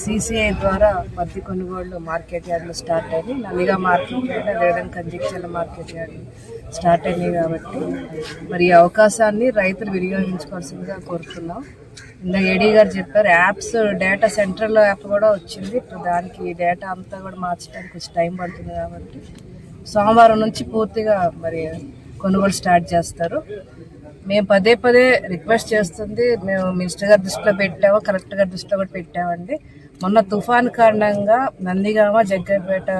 CCI ద్వారా పత్తి కొనుగోళ్ళు మార్కెట్ యార్డ్లు స్టార్ట్ అయినాయి నందిగా మార్కెట్ యార్డ్ అదేవిధంగా కంజిక్చర్ల మార్కెట్ యార్డ్ స్టార్ట్ అయినాయి కాబట్టి మరి ఈ అవకాశాన్ని రైతులు వినియోగించుకోవాల్సిందిగా కోరుతున్నాం. ఇందా ఏడీ గారు చెప్పారు యాప్స్ డేటా సెంట్రల్ యాప్ కూడా వచ్చింది. ఇప్పుడు దానికి డేటా అంతా కూడా మార్చడానికి కొంచెం టైం పడుతుంది కాబట్టి సోమవారం నుంచి పూర్తిగా మరి కొనుగోలు స్టార్ట్ చేస్తారు. మేము పదే పదే రిక్వెస్ట్ చేస్తుంది. మేము మినిస్టర్ గారి దృష్టిలో పెట్టాము కలెక్టర్ గారి దృష్టిలో కూడా పెట్టామండి. మొన్న తుఫాన్ కారణంగా నందిగామ జగ్గపేట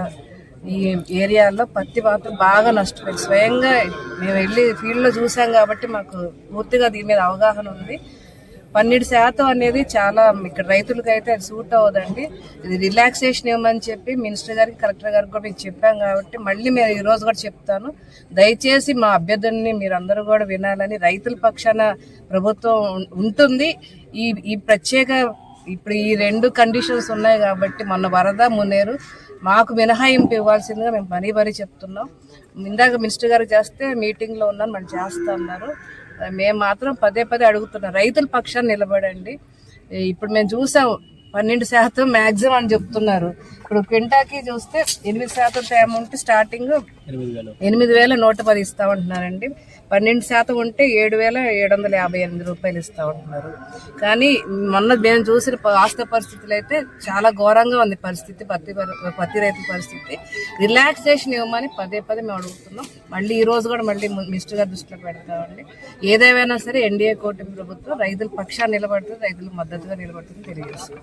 ఈ ఏరియాలో పత్తి మాత్రం బాగా నష్టపోయింది. స్వయంగా మేము వెళ్ళి ఫీల్డ్లో చూసాం కాబట్టి మాకు పూర్తిగా దీని మీద అవగాహన ఉంది. పన్నెండు శాతం అనేది చాలా ఇక్కడ రైతులకు అయితే అది సూట్ అవ్వదండి. ఇది రిలాక్సేషన్ ఇవ్వమని చెప్పి మినిస్టర్ గారికి కలెక్టర్ గారికి కూడా మేము చెప్పాం కాబట్టి మళ్ళీ మేము ఈ రోజు కూడా చెప్తాను. దయచేసి మా అభ్యర్థుల్ని మీరు అందరూ కూడా వినాలని రైతుల పక్షాన ప్రభుత్వం ఉంటుంది. ఈ ఈ ప్రత్యేక ఇప్పుడు ఈ రెండు కండిషన్స్ ఉన్నాయి కాబట్టి మొన్న వరద మునేరు మాకు మినహాయింపు ఇవ్వాల్సిందిగా మేము మనీ మరీ చెప్తున్నాం. ఇందాక మినిస్టర్ గారు చేస్తే మీటింగ్లో ఉన్నాను మనం చేస్తా అన్నారు. మేము మాత్రం పదే పదే అడుగుతున్నాం. రైతుల పక్షాన్ని నిలబడండి. ఇప్పుడు మేము చూసాం పన్నెండు శాతం మ్యాక్సిమం అని చెప్తున్నారు. ఇప్పుడు క్వింటాకి చూస్తే ఎనిమిది శాతం తేమ ఉంటే స్టార్టింగ్ ఎనిమిది వేల. నూట పది ఇస్తామంటున్నారండి పన్నెండు శాతం ఉంటే ఏడు వేల ఏడు వందల యాభై ఎనిమిది రూపాయలు ఇస్తామంటున్నారు కానీ మొన్న మేము చూసిన వాస్తవ పరిస్థితులు అయితే చాలా ఘోరంగా ఉంది పరిస్థితి పత్తి పత్తి రైతు పరిస్థితి. రిలాక్సేషన్ ఇవ్వమని పదే పదే మేము అడుగుతున్నాం. మళ్ళీ ఈ రోజు కూడా మళ్ళీ మినిస్టర్ గారి దృష్టిలో పెడతామండి. ఏదేమైనా సరే ఎన్డీఏ కూటమి ప్రభుత్వం రైతుల పక్షాన్ని నిలబడుతుంది రైతులకు మద్దతుగా నిలబడుతుంది తెలియజేస్తుంది